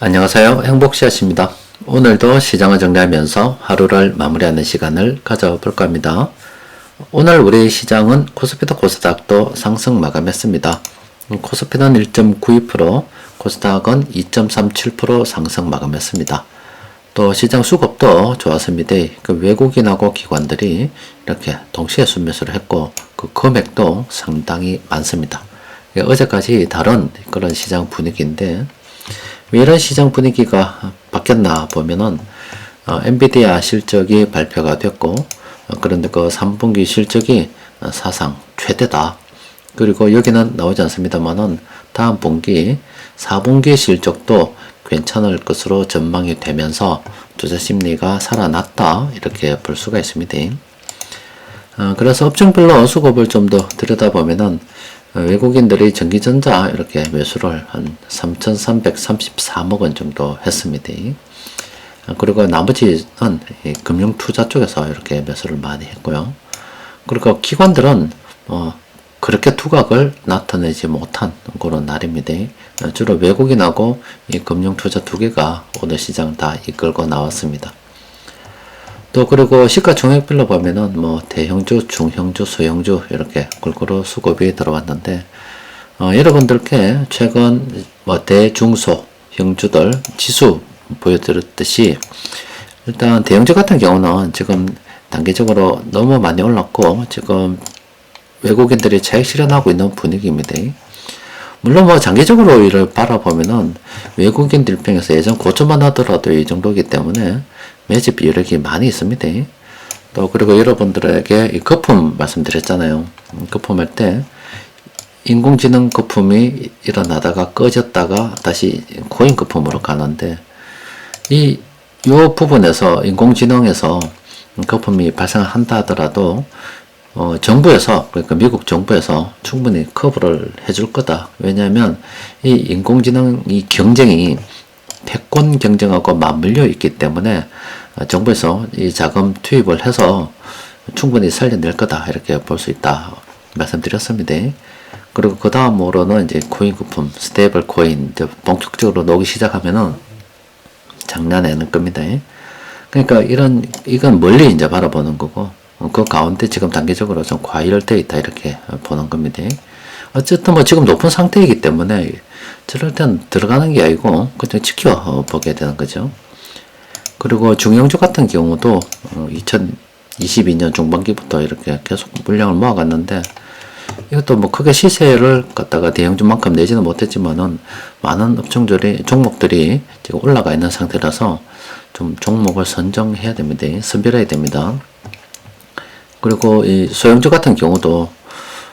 안녕하세요. 행복씨앗입니다. 오늘도 시장을 정리하면서 하루를 마무리하는 시간을 가져볼까 합니다. 오늘 우리 시장은 코스피도 코스닥도 상승 마감했습니다. 코스피는 1.92%, 코스닥은 2.37% 상승 마감했습니다. 또 시장 수급도 좋았습니다. 그 외국인하고 기관들이 이렇게 동시에 순매수를 했고 그 금액도 상당히 많습니다. 어제까지 다른 그런 시장 분위기인데 왜 이런 시장 분위기가 바뀌었나 보면은 어, 엔비디아 실적이 발표가 됐고 어, 그런데 그 3분기 실적이 어, 사상 최대다. 그리고 여기는 나오지 않습니다만은 다음 분기 4분기 실적도 괜찮을 것으로 전망이 되면서 투자 심리가 살아났다 이렇게 볼 수가 있습니다. 어, 그래서 업종별로 수급을 좀 더 들여다보면은 어, 외국인들이 전기전자 이렇게 매수를 한 3,334억 원 정도 했습니다. 어, 그리고 나머지는 이 금융투자 쪽에서 이렇게 매수를 많이 했고요. 그리고 기관들은 어, 그렇게 투각을 나타내지 못한 그런 날입니다. 어, 주로 외국인하고 이 금융투자 두 개가 오늘 시장 다 이끌고 나왔습니다. 또 그리고 시가총액별로 보면은 뭐 대형주, 중형주, 소형주 이렇게 골고루 수급이 들어왔는데 어, 여러분들께 최근 뭐 대중소 형주들 지수 보여드렸듯이 일단 대형주 같은 경우는 지금 단기적으로 너무 많이 올랐고 지금 외국인들이 차익 실현하고 있는 분위기입니다. 물론 뭐 장기적으로 이를 바라보면은 외국인들 입장에서 예전 고점만 하더라도 이 정도이기 때문에 매집 여력이 많이 있습니다. 또 그리고 여러분들에게 이 거품 말씀드렸잖아요. 음, 거품할 때 인공지능 거품이 일어나다가 꺼졌다가 다시 코인 거품으로 가는데 이요 부분에서 인공지능에서 거품이 발생한다 하더라도 어, 정부에서 그러니까 미국 정부에서 충분히 커버를 해줄 거다. 왜냐하면 이 인공지능 이 경쟁이 패권 경쟁하고 맞물려 있기 때문에 어, 정부에서 이 자금 투입을 해서 충분히 살려낼 거다 이렇게 볼 수 있다 말씀드렸습니다. 그리고 그 다음으로는 이제 코인 구품, 스테이블 코인 이제 본격적으로 나오기 시작하면은 장난에는 겁니다. 그러니까 이런 이건 멀리 이제 바라보는 거고 그 가운데 지금 단계적으로 좀 과열되어 있다 이렇게 보는 겁니다. 어쨌든 뭐 지금 높은 상태이기 때문에 저럴 땐 들어가는 게 아니고 그냥 지켜보게 되는 거죠. 그리고 중형주 같은 경우도 2022년 중반기부터 이렇게 계속 물량을 모아갔는데 이것도 뭐 크게 시세를 갖다가 대형주만큼 내지는 못했지만은 많은 업종들이 종목들이 지금 올라가 있는 상태라서 좀 종목을 선정해야 됩니다. 선별해야 됩니다. 그리고 이 소형주 같은 경우도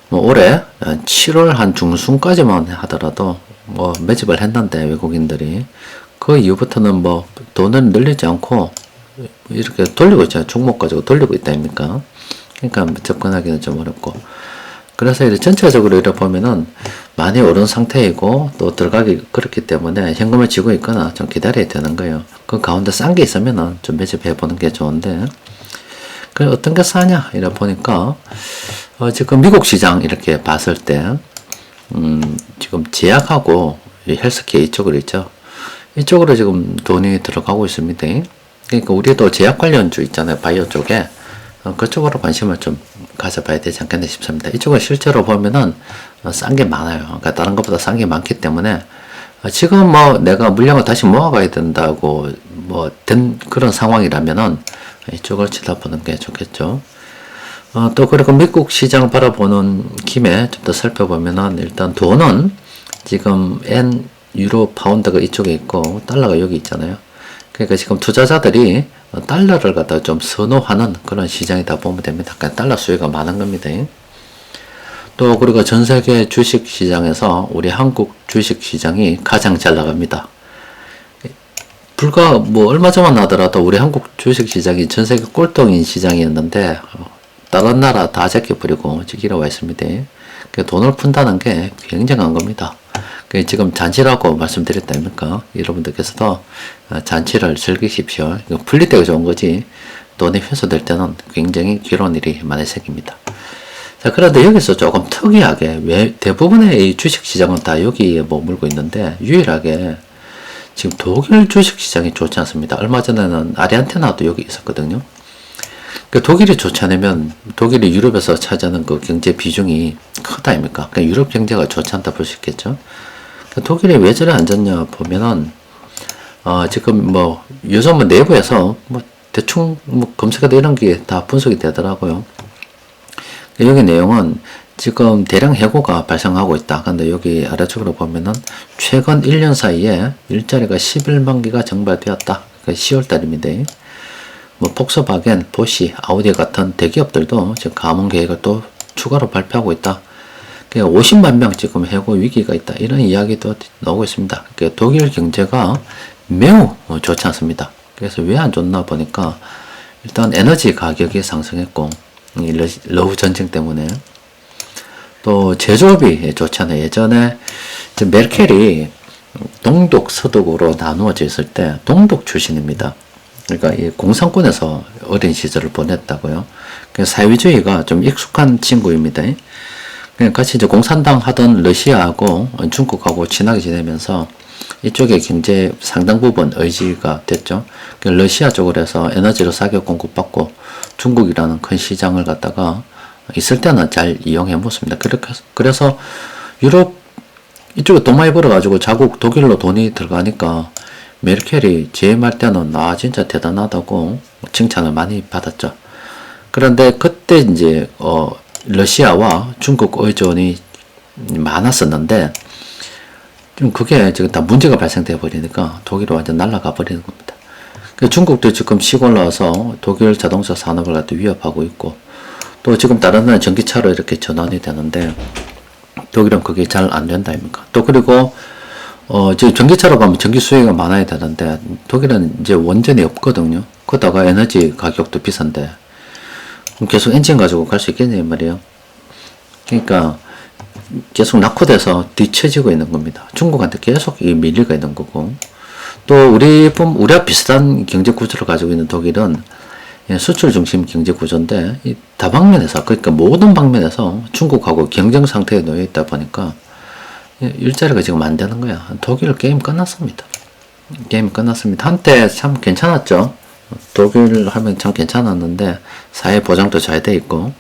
뭐 올해 7월 한 중순까지만 하더라도 뭐 매집을 했는데 외국인들이 그 이후부터는 뭐 돈을 늘리지 않고 이렇게 돌리고 있잖아요. 종목 가지고 돌리고 있다 아닙니까? 그러니까 접근하기는 좀 어렵고. 그래서 이제 전체적으로 이렇게 보면은 많이 오른 상태이고 또 들어가기 그렇기 때문에 현금을 쥐고 있거나 좀 기다려야 되는 거예요. 그 가운데 싼 게 있으면은 좀 매집해 보는 게 좋은데 그 어떤 게 싸냐 이래 보니까 어 지금 미국 시장 이렇게 봤을 때 음, 지금 제약하고 헬스케어 이쪽으로 있죠. 이쪽으로 지금 돈이 들어가고 있습니다. 그러니까 우리도 제약 관련주 있잖아요. 바이오 쪽에. 어, 그쪽으로 관심을 좀 가져봐야 되지 않겠나 싶습니다. 이쪽은 실제로 보면은 어, 싼게 많아요. 그러니까 다른 것보다 싼 게 많기 때문에 어, 지금 뭐 내가 물량을 다시 모아가야 된다고 뭐 된 그런 상황이라면은 이쪽을 쳐다보는 게 좋겠죠. 어, 또 그리고 미국 시장 바라보는 김에 좀 더 살펴보면은 일단 돈은 지금 엔, 유로, 파운드가 이쪽에 있고 달러가 여기 있잖아요. 그러니까 지금 투자자들이 달러를 갖다 좀 선호하는 그런 시장이다 보면 됩니다. 그러니까 달러 수요가 많은 겁니다. 또 그리고 전 세계 주식 시장에서 우리 한국 주식 시장이 가장 잘 나갑니다. 불과 뭐 얼마 전만 하더라도 우리 한국 주식 시장이 전 세계 꼴등인 시장이었는데 어, 다른 나라 다 제껴버리고 지기로 와 있습니다. 그 돈을 푼다는 게 굉장한 겁니다. 그 지금 잔치라고 말씀드렸다 니까 여러분들께서도 어, 잔치를 즐기십시오. 풀릴 때가 좋은 거지 돈이 회수될 때는 굉장히 괴로운 일이 많이 생깁니다. 자, 그런데 여기서 조금 특이하게 왜 대부분의 이 주식 시장은 다 여기에 머물고 있는데 유일하게 지금 독일 주식 시장이 좋지 않습니다. 얼마 전에는 아리안테나도 여기 있었거든요. 그 독일이 좋지 않으면 독일이 유럽에서 차지하는 그 경제 비중이 크다 아닙니까? 그러니까 유럽 경제가 좋지 않다 볼 수 있겠죠. 그 독일이 왜 저래 안 좋냐 보면은 어 지금 뭐 요즘은 내부에서 뭐 대충 뭐 검색해도 이런 게 다 분석이 되더라고요. 여기 내용은 지금 대량 해고가 발생하고 있다. 근데 여기 아래쪽으로 보면은 최근 1년 사이에 일자리가 11만 개가 증발되었다. 그 10월 달입니다. 뭐 폭스바겐, 보시, 아우디 같은 대기업들도 지금 감원 계획을 또 추가로 발표하고 있다. 그러니까 50만 명 지금 해고 위기가 있다. 이런 이야기도 나오고 있습니다. 그러니까 독일 경제가 매우 좋지 않습니다. 그래서 왜 안 좋나 보니까 일단 에너지 가격이 상승했고 이 러- 러우 전쟁 때문에 또 제조업이 좋지 않아요. 예전에 메르켈이 동독, 서독으로 나누어져 있을 때 동독 출신입니다. 그러니까 이 공산권에서 어린 시절을 보냈다고요. 그 사회주의가 좀 익숙한 친구입니다. 같이 이제 공산당 하던 러시아하고 중국하고 친하게 지내면서 이쪽에 경제 상당 부분 의지가 됐죠. 그 러시아 쪽으로 해서 에너지를 싸게 공급받고 중국이라는 큰 시장을 갖다가 있을 때는 잘 이용해 먹습니다. 그렇게 그래서 유럽 이쪽에 돈 많이 벌어가지고 자국 독일로 돈이 들어가니까 메르켈이 재임할 때는 아 진짜 대단하다고 칭찬을 많이 받았죠. 그런데 그때 이제 어 러시아와 중국 의존이 많았었는데 좀 그게 지금 다 문제가 발생돼 버리니까 독일이 완전 날아가 버리는 겁니다. 그 중국도 지금 치고 올라와서 독일 자동차 산업을 갖다 위협하고 있고 또 지금 다른 나라 전기차로 이렇게 전환이 되는데 독일은 그게 잘 안 된다 아닙니까? 또 그리고 어 이제 전기차로 가면 전기 수요가 많아야 되는데 독일은 이제 원전이 없거든요. 그러다가 에너지 가격도 비싼데 계속 엔진 가지고 갈 수 있겠냐 이 말이에요. 그러니까 계속 낙후돼서 뒤처지고 있는 겁니다. 중국한테 계속 이 밀리가 있는 거고 또 우리 품 우리와 비슷한 경제 구조를 가지고 있는 독일은 예, 수출 중심 경제 구조인데 이 다방면에서 그러니까 모든 방면에서 중국하고 경쟁 상태에 놓여 있다 보니까 예, 일자리가 지금 안 되는 거야. 독일 게임 끝났습니다. 게임 끝났습니다. 한때 참 괜찮았죠. 독일 하면 참 괜찮았는데 사회 보장도 잘 돼 있고.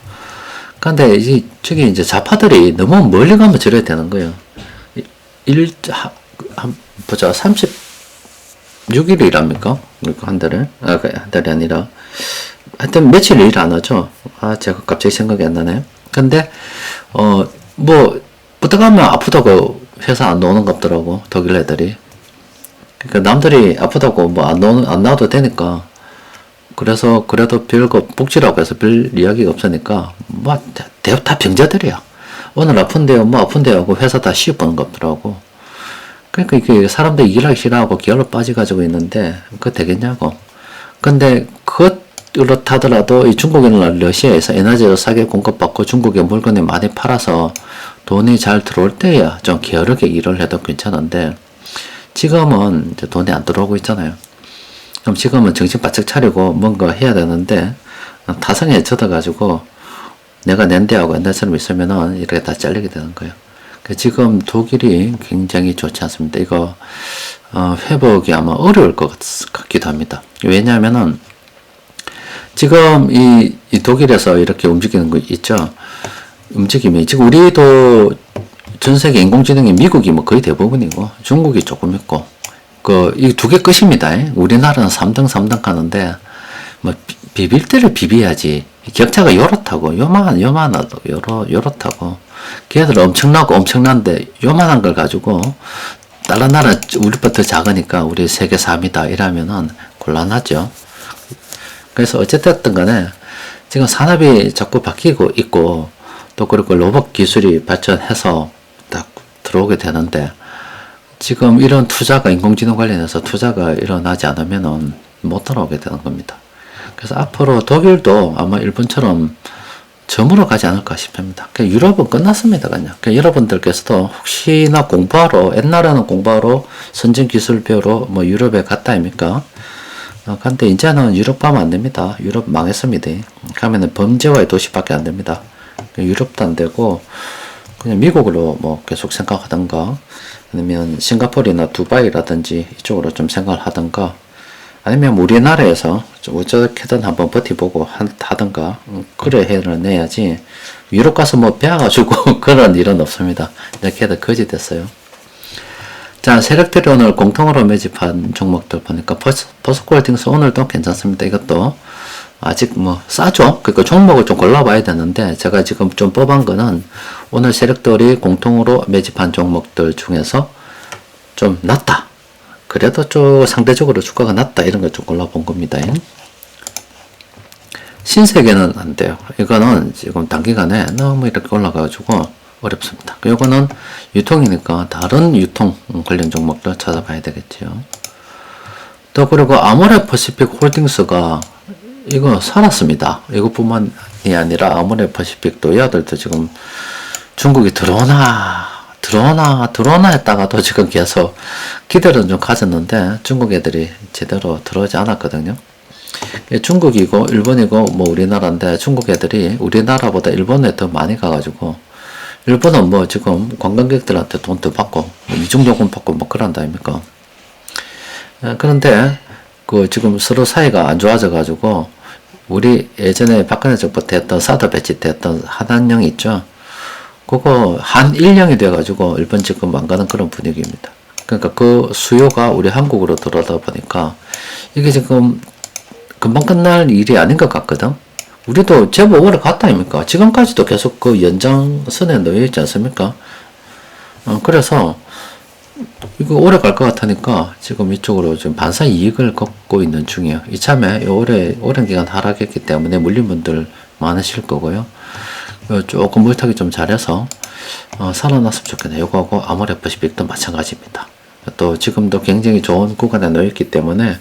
근데 이 저기 이제 좌파들이 너무 멀리 가면 저래야 되는 거예요. 이- 일, 하, 한, 보자, 36일 일합니까? 그러니까 한 달에? 아, 그한 달이 아니라. 하여튼 며칠 일 안 하죠. 아, 제가 갑자기 생각이 안 나네. 근데, 어, 뭐, 부탁하면 아프다고 회사 안 나오는 것 같더라고, 독일 애들이. 그러니까 남들이 아프다고 뭐 안 나오는, 안 나와도 되니까. 그래서 그래도 별거 복지라고 해서 별 이야기가 없으니까 뭐 다, 다 병자들이야. 오늘 아픈데요, 뭐 아픈데요 하고 회사 다 씌워보는 것 같더라고. 그러니까 이게 사람들이 일하기 싫어하고 기어로 빠져가지고 있는데 그거 되겠냐고. 근데 그렇다더라도 이 중국이나 러시아에서 에너지를 싸게 공급받고 중국에 물건을 많이 팔아서 돈이 잘 들어올 때야 좀 게으르게 일을 해도 괜찮은데 지금은 이제 돈이 안 들어오고 있잖아요. 그럼 지금은 정신 바짝 차리고 뭔가 해야 되는데 타성에 젖어가지고 내가 낸대하고 옛날처럼 있으면은 이렇게 다 잘리게 되는 거예요. 그 지금 독일이 굉장히 좋지 않습니다. 이거 어, 회복이 아마 어려울 것 같, 같기도 합니다. 왜냐하면은 지금 이, 이 독일에서 이렇게 움직이는 거 있죠. 움직임이 지금 우리도 전 세계 인공지능이 미국이 뭐 거의 대부분이고 중국이 조금 있고 그 이 두 개 끝입니다. 우리나라는 3등 3등 하는데 뭐 비- 비빌 때를 비벼야지 격차가 요렇다고 요만 요만하도 요러 요렇다고 걔들 엄청나고 엄청난데 요만한 걸 가지고 다른 나라 우리보다 작으니까 우리 세계 3위다 이러면은 곤란하죠. 그래서 어쨌든 간에 지금 산업이 자꾸 바뀌고 있고 또 그리고 로봇 기술이 발전해서 딱 들어오게 되는데 지금 이런 투자가 인공지능 관련해서 투자가 일어나지 않으면은 못 따라오게 되는 겁니다. 그래서 앞으로 독일도 아마 일본처럼 점으로 가지 않을까 싶습니다. 그냥 유럽은 끝났습니다, 그냥. 그러니까 여러분들께서도 혹시나 공부하러, 옛날에는 공부하러 선진 기술 배우러 뭐 유럽에 갔다 아닙니까? 어, 근데 이제는 유럽 가면 안 됩니다. 유럽 망했습니다. 가면은 범죄와의 도시밖에 안 됩니다. 유럽도 안 되고, 그냥 미국으로 뭐 계속 생각하던가, 아니면 싱가포르나 두바이라든지 이쪽으로 좀 생각을 하던가 아니면 우리나라에서 좀 어떻게든 한번 버티보고 한- 하던가 음, 그래 해내야지 유럽 가서 뭐 배워가지고 그런 일은 없습니다. 이렇게 해도 거지 됐어요. 자, 세력들이 오늘 공통으로 매집한 종목들 보니까 버스, 버스콜딩스 오늘도 괜찮습니다. 이것도 아직 뭐 싸죠? 그러니까 종목을 좀 골라봐야 되는데 제가 지금 좀 뽑은 거는 오늘 세력들이 공통으로 매집한 종목들 중에서 좀 낫다. 그래도 좀 상대적으로 주가가 낮다 이런 걸 좀 골라본 겁니다. 신세계는 안 돼요. 이거는 지금 단기간에 너무 이렇게 올라가가지고 어렵습니다. 이거는 유통이니까 다른 유통 관련 종목도 찾아봐야 되겠죠. 또 그리고 아모레 퍼시픽 홀딩스가 이거 살았습니다. 이것뿐만이 아니라 아모레 퍼시픽도 이 아들도 지금 중국이 들어오나 들어오나 들어오나 했다가도 지금 계속 기대를 좀 가졌는데 중국 애들이 제대로 들어오지 않았거든요. 예, 중국이고 일본이고 뭐 우리나라인데 중국 애들이 우리나라보다 일본에 더 많이 가가지고 일본은 뭐 지금 관광객들한테 돈더 받고 뭐 이중요금 받고 뭐 그런다 아닙니까? 예, 그런데 그 지금 서로 사이가 안 좋아져 가지고 우리 예전에 박근혜 정부 때 했던 사드 배치 때 했던 한한령 있죠. 그거 한일령이 돼가지고 일본 지금 안 가는 그런 분위기입니다. 그러니까 그 수요가 우리 한국으로 들어오다 보니까 이게 지금 금방 끝날 일이 아닌 것 같거든. 우리도 제법 오래 갔다 아닙니까? 지금까지도 계속 그 연장선에 놓여 있지 않습니까? 어, 그래서 이거 오래 갈 것 같으니까 지금 이쪽으로 좀 반사 이익을 걷고 있는 중이에요. 이참에 오래, 오랜 기간 하락했기 때문에 물린 분들 많으실 거고요. 어, 조금 물타기 좀 잘해서 어, 살아났으면 좋겠네요. 요거하고 아모레 퍼시픽도 마찬가지입니다. 또 지금도 굉장히 좋은 구간에 놓여 있기 때문에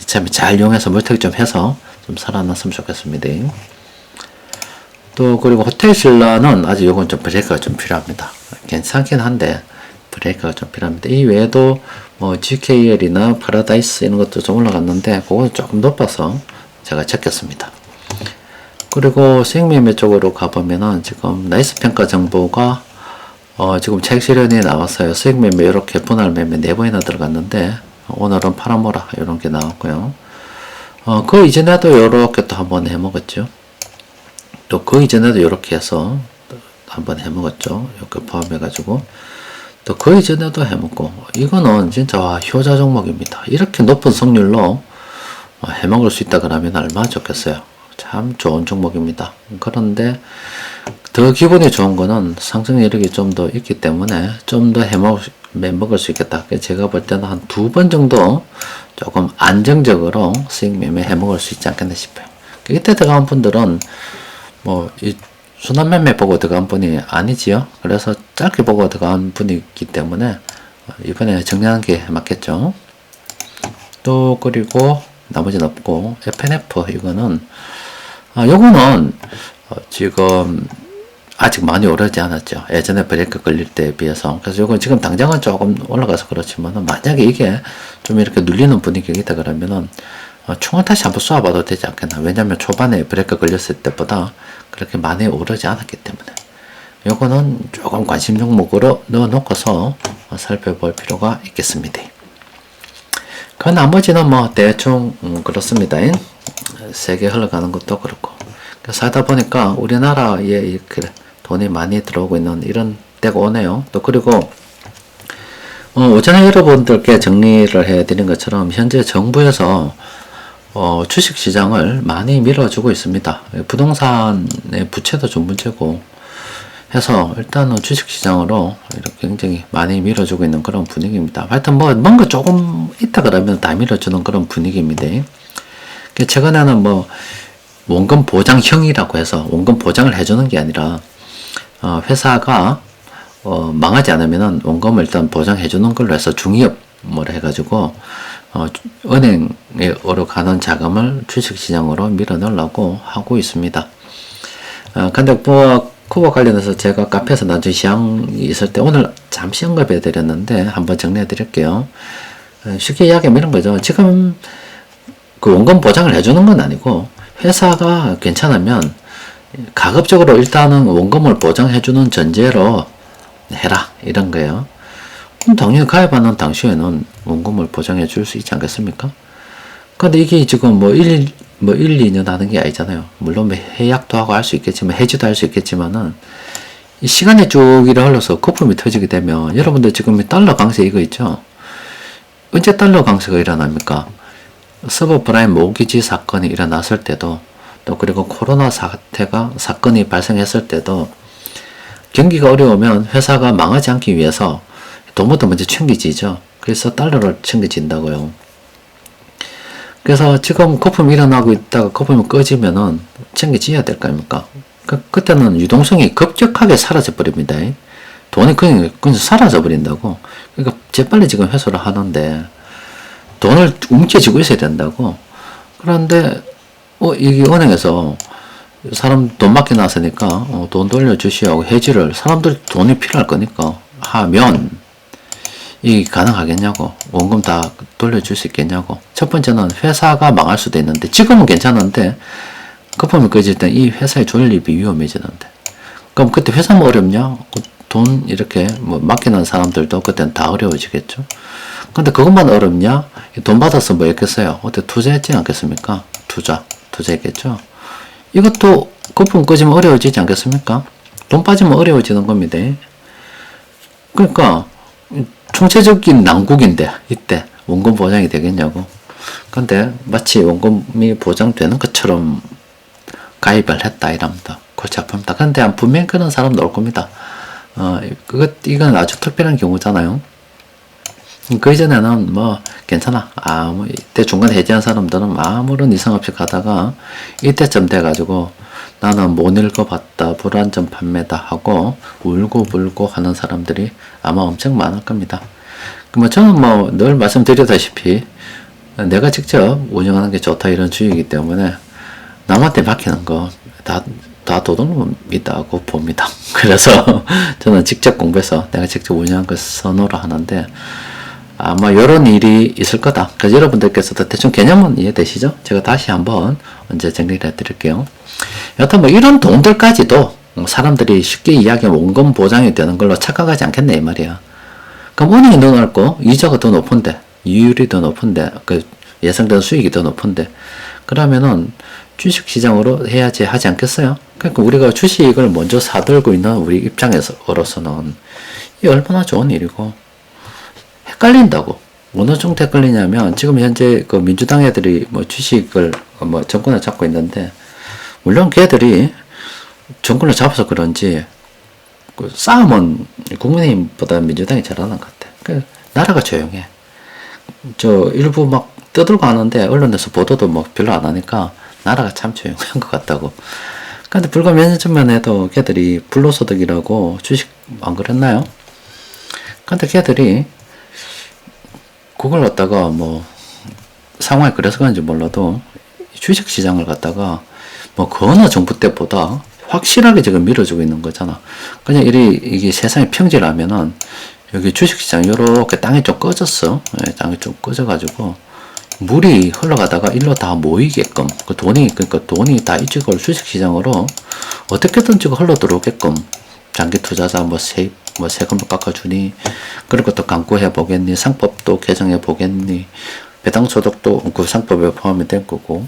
이참에 잘 이용해서 물타기 좀 해서 좀 살아났으면 좋겠습니다. 또 그리고 호텔 신라는 아직 요건 좀 브레이크가 좀 필요합니다. 괜찮긴 한데 브레이크가 좀 필요합니다. 이 외에도 뭐 GKL이나 파라다이스 이런 것도 좀 올라갔는데 그건 조금 높아서 제가 적겠습니다. 그리고 수익매매 쪽으로 가보면은 지금 나이스 평가 정보가 어 지금 책 실현이 나왔어요. 수익매매 이렇게 분할 매매 네 번이나 들어갔는데 오늘은 파라모라 이런 게 나왔고요. 어 그 이전에도 이렇게 또 한번 해 먹었죠. 또 그 이전에도 이렇게 해서 또 한번 해 먹었죠. 이렇게 포함해 가지고 또그 이전에도 해먹고 이거는 진짜 와, 효자 종목입니다. 이렇게 높은 성률로 어, 해먹을 수 있다 그러면 얼마나 좋겠어요. 참 좋은 종목입니다. 그런데 더 기분이 좋은 거는 상승 여력이 좀 더 있기 때문에 좀 더 해먹을 수- 있겠다. 제가 볼 때는 한 두 번 정도 조금 안정적으로 수익 매매 해먹을 수 있지 않겠나 싶어요. 이때 들어간 분들은 뭐, 이 순환 매매 보고 들어간 분이 아니지요. 그래서 짧게 보고 들어간 분이기 때문에 어, 이번에 정리하는 게 맞겠죠. 또 그리고 나머지는 없고 FNF 이거는 아 요거는 어, 지금 아직 많이 오르지 않았죠. 예전에 브레이크 걸릴 때에 비해서. 그래서 요건 지금 당장은 조금 올라가서 그렇지만은 만약에 이게 좀 이렇게 눌리는 분위기가 있다 그러면은 어, 총을 다시 한번 쏘아봐도 되지 않겠나. 왜냐면 초반에 브레이크 걸렸을 때보다 그렇게 많이 오르지 않았기 때문에. 요거는 조금 관심 종목으로 넣어놓고서 어, 살펴볼 필요가 있겠습니다. 그 나머지는 뭐 대충 음, 그렇습니다. 세계 흘러가는 것도 그렇고 그래서 하다 보니까 우리나라에 이렇게 돈이 많이 들어오고 있는 이런 때가 오네요. 또 그리고 어, 오전에 여러분들께 정리를 해드린 것처럼 현재 정부에서 어, 주식 시장을 많이 밀어주고 있습니다. 부동산의 부채도 좀 문제고 해서 일단은 주식 시장으로 이렇게 굉장히 많이 밀어주고 있는 그런 분위기입니다. 하여튼 뭐 뭔가 조금 있다 그러면 다 밀어주는 그런 분위기입니다. 그 최근에는 뭐 원금 보장형이라고 해서 원금 보장을 해주는 게 아니라 어, 회사가 어, 망하지 않으면은 원금을 일단 보장해 주는 걸로 해서 중위업을 해가지고 어, 은행으로 가는 자금을 주식시장으로 밀어넣으려고 하고 있습니다. 어, 근데 뭐 그거 관련해서 제가 카페에서 나중에 시향이 있을 때 오늘 잠시 언급해 드렸는데 한번 정리해 드릴게요. 어, 쉽게 이야기하면 이런 거죠. 지금 그 원금 보장을 해주는 건 아니고 회사가 괜찮으면 가급적으로 일단은 원금을 보장해주는 전제로 해라 이런 거예요. 그럼 당연히 가입하는 당시에는 원금을 보장해 줄 수 있지 않겠습니까? 근데 이게 지금 뭐 1, 뭐 1, 2년 하는 게 아니잖아요. 물론 뭐 해약도 하고 할 수 있겠지만, 해지도 할 수 있겠지만은, 이 시간이 쭉 이래 흘러서 거품이 터지게 되면, 여러분들 지금 이 달러 강세 이거 있죠? 언제 달러 강세가 일어납니까? 서브프라임 모기지 사건이 일어났을 때도, 또 그리고 코로나 사태가, 사건이 발생했을 때도, 경기가 어려우면 회사가 망하지 않기 위해서 돈부터 먼저 챙기지죠. 그래서 달러를 챙겨진다고요. 그래서 지금 거품이 일어나고 있다가 거품이 꺼지면은 챙겨져야 될 거 아닙니까? 그, 그때는 유동성이 급격하게 사라져 버립니다. 돈이 그냥, 그냥 사라져 버린다고. 그러니까 재빨리 지금 회수를 하는데 돈을 움켜쥐고 있어야 된다고. 그런데, 어, 이게 은행에서 사람 돈 맡겨놨으니까 어, 돈 돌려주시오 해지를 사람들 돈이 필요할 거니까 하면 이게 가능하겠냐고 원금 다 돌려줄 수 있겠냐고. 첫 번째는 회사가 망할 수도 있는데 지금은 괜찮은데 거품이 꺼질 때이 회사의 존립이 위험해지는데. 그럼 그때 회사면 어렵냐? 돈 이렇게 뭐 맡겨놓은 사람들도 그때는 다 어려워지겠죠. 근데 그것만 어렵냐? 돈 받아서 뭐 했겠어요? 어때 투자했지 않겠습니까? 투자 투자했겠죠. 이것도 거품 꺼지면 어려워지지 않겠습니까? 돈 빠지면 어려워지는 겁니다. 그러니까 총체적인 난국인데 이때 원금 보장이 되겠냐고. 근데 마치 원금이 보장되는 것처럼 가입을 했다 이랍니다. 골치 아픕니다. 근데 분명히 그런 사람 나올 겁니다. 어, 그것 이건 아주 특별한 경우잖아요. 그 이전에는 뭐 괜찮아 아무 이때 중간에 해지한 사람들은 아무런 이상 없이 가다가 이때쯤 돼가지고 나는 못 읽어봤다 불안전 판매다 하고 울고 불고 하는 사람들이 아마 엄청 많을 겁니다. 뭐 저는 뭐 늘 말씀드렸다시피 내가 직접 운영하는 게 좋다 이런 주의이기 때문에 남한테 맡기는 거다 다 도둑놈이다고 봅니다. 그래서 저는 직접 공부해서 내가 직접 운영한 걸 선호를 하는데 아마 이런 일이 있을 거다. 그래서 여러분들께서도 대충 개념은 이해되시죠? 제가 다시 한번 언제 정리를 해드릴게요. 여튼 뭐 이런 돈들까지도 사람들이 쉽게 이야기하면 원금 보장이 되는 걸로 착각하지 않겠네 이 말이야. 그럼 은행이 더 넓고 이자가 더 높은데 이율이 더 높은데 그 예상되는 수익이 더 높은데 그러면은 주식시장으로 해야지 하지 않겠어요? 그러니까 우리가 주식을 먼저 사들고 있는 우리 입장에서로서는 이 얼마나 좋은 일이고 헷갈린다고. 어느 정도 헷갈리냐면 지금 현재 그 민주당 애들이 뭐 주식을 뭐 정권을 잡고 있는데 물론 걔들이 정권을 잡아서 그런지 그 싸움은 국민의힘보다 민주당이 잘하는 것 같아. 그 나라가 조용해. 저 일부 막 떠들고 하는데 언론에서 보도도 뭐 별로 안 하니까 나라가 참 조용한 것 같다고. 근데 불과 몇 년 전만 해도 걔들이 불로소득이라고 주식 안 그랬나요? 근데 걔들이 그걸 갖다가 뭐 상황이 그래서 그런지 몰라도 주식 시장을 갖다가 뭐 그 어느 정부 때보다 확실하게 지금 밀어주고 있는 거잖아. 그냥 이리 이게 세상이 평지라면은 여기 주식 시장 요렇게 땅이 좀 꺼졌어. 예, 땅이 좀 꺼져가지고 물이 흘러가다가 일로 다 모이게끔 그 돈이 그러니까 돈이 다 이쪽으로 주식 시장으로 어떻게든 지금 흘러 들어오게끔 장기 투자자 뭐 세입 뭐 세금도 깎아주니 그런 것도 강구해 보겠니 상법도 개정해 보겠니 배당 소득도 그 상법에 포함이 된 거고.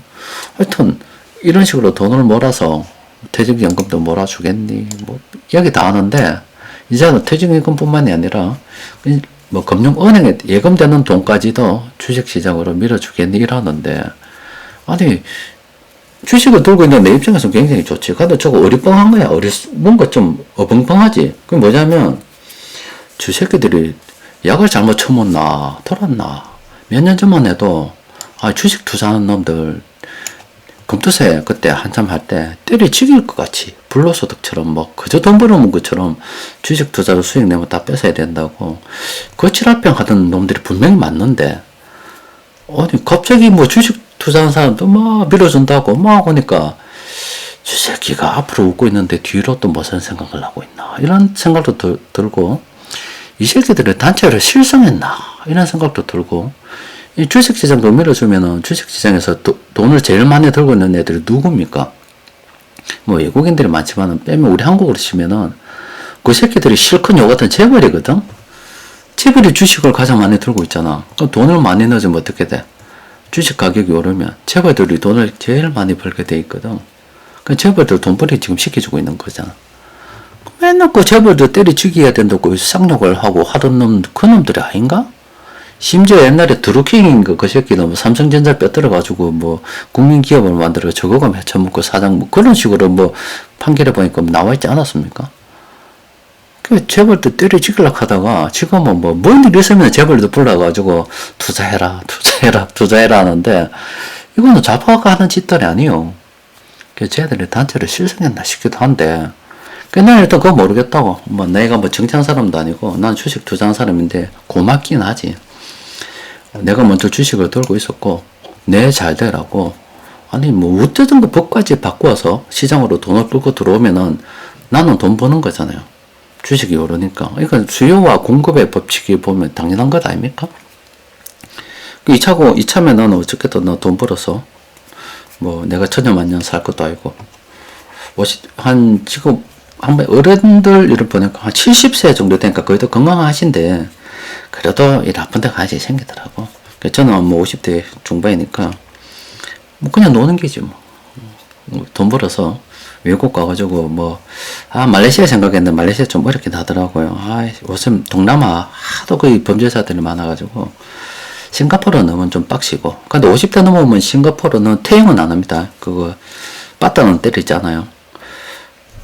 하여튼 이런 식으로 돈을 몰아서 퇴직연금도 몰아주겠니 뭐 이야기 다 하는데 이제는 퇴직연금뿐만이 아니라 뭐 금융은행에 예금되는 돈까지도 주식시장으로 밀어주겠니 이러는데. 아니 주식을 들고 있는 내 입장에서 굉장히 좋지. 근데 저거 어리뻥한 거야. 어리, 뭔가 좀 어벙벙하지. 그게 뭐냐면, 주 새끼들이 약을 잘못 처먹나, 털었나. 몇 년 전만 해도, 아, 주식 투자하는 놈들, 금투세 그때 한참 할 때 때려치길 것 같이 불로소득처럼 뭐 그저 돈 벌어먹은 것처럼 주식 투자로 수익 내면 다 뺏어야 된다고 거칠합병 하던 놈들이 분명히 맞는데 아니 갑자기 뭐 주식 투자하는 사람도 막 밀어준다고 막 하니까 저 새끼가 앞으로 웃고 있는데 뒤로 또 무슨 생각을 하고 있나 이런 생각도 들, 들고 이 새끼들의 단체를 실성했나 이런 생각도 들고 이 주식시장도 밀어주면은 주식시장에서 도, 돈을 제일 많이 들고 있는 애들이 누굽니까? 뭐 외국인들이 많지만은 빼면 우리 한국으로 치면은 그 새끼들이 실컷 욕하던 재벌이거든. 재벌이 주식을 가장 많이 들고 있잖아. 그럼 돈을 많이 넣어주면 어떻게 돼? 주식 가격이 오르면 재벌들이 돈을 제일 많이 벌게 돼 있거든. 그 재벌들 돈벌이 지금 시켜주고 있는 거잖아. 맨날 그 재벌들 때려 죽여야 된다고 쌍욕을 하고 하던 놈, 그 놈들이 아닌가? 심지어 옛날에 드루킹인가 그 새끼는 뭐 삼성전자 뼈들어가지고 뭐 국민기업을 만들어 저거가 헤쳐먹고 사장 뭐 그런 식으로 뭐 판결해 보니까 나와 있지 않았습니까? 그 재벌도 때려 죽이려고 하다가 지금은 뭐 뭔일 있으면 재벌도 불러가지고 투자해라 투자해라 투자해라 하는데 이거는 좌파가 하는 짓들이 아니요. 그 쟤들이 단체를 실성했나 싶기도 한데 그날 일단 그거 모르겠다고. 뭐 내가 뭐 정치한 사람도 아니고 난 주식 투자한 사람인데 고맙긴 하지. 내가 먼저 주식을 들고 있었고 내 잘 되라고. 아니 뭐 어쨌든 그 법까지 바꾸어서 시장으로 돈을 끌고 들어오면은 나는 돈 버는 거잖아요 주식이 오르니까 그러니까 수요와 공급의 법칙이 보면 당연한 것 아닙니까? 그 2차고 2차면 나는 어쨌든 나돈 벌어서 뭐 내가 천년만년 살 것도 아니고 오십- 한 지금 한번 어른들 이를 보니까 한 70세 정도 되니까 거의 다 건강하신데 그래도 이 나쁜 데가 아직 생기더라고. 그래서 저는 뭐 50대 중반이니까 뭐 그냥 노는 게지 뭐. 뭐돈 벌어서 외국 가가지고 뭐, 아, 말레이시아 생각했는데 말레이시아 좀 어렵긴 하더라고요. 아, 요즘 동남아 하도 거의 범죄자들이 많아가지고 싱가포르는 너무 좀 빡시고. 근데 50대 넘으면 싱가포르는 퇴행은 안 합니다. 그거, 빠따는 때리잖아요.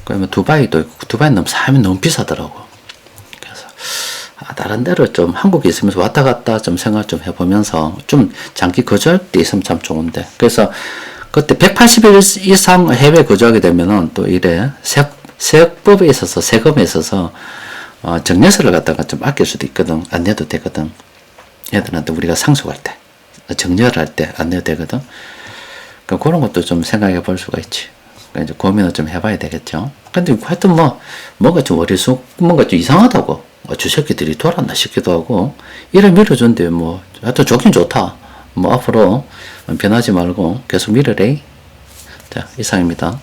그러면 두바이도 있고, 두바이는 너무 삶이 너무 비싸더라고. 아, 다른 데로 좀 한국에 있으면서 왔다 갔다 좀 생각 좀 해보면서 좀 장기 거주할 때 있으면 참 좋은데. 그래서 그때 180일 이상 해외 거주하게 되면은 또 이래 세, 세법에 있어서 세금에 있어서 어, 정려세를 갖다가 좀 아낄 수도 있거든. 안 내도 되거든. 애들한테 우리가 상속할 때, 정렬할 때 안 내도 되거든. 그 그런 것도 좀 생각해 볼 수가 있지. 그러니까 이제 고민을 좀 해봐야 되겠죠. 근데 하여튼 뭐, 뭔가 좀 어리숙, 뭔가 좀 이상하다고. 어, 저 새끼들이 돌았나 싶기도 하고, 이래 밀어준데 뭐, 하여튼 좋긴 좋다. 뭐, 앞으로 변하지 말고 계속 밀으래. 자, 이상입니다.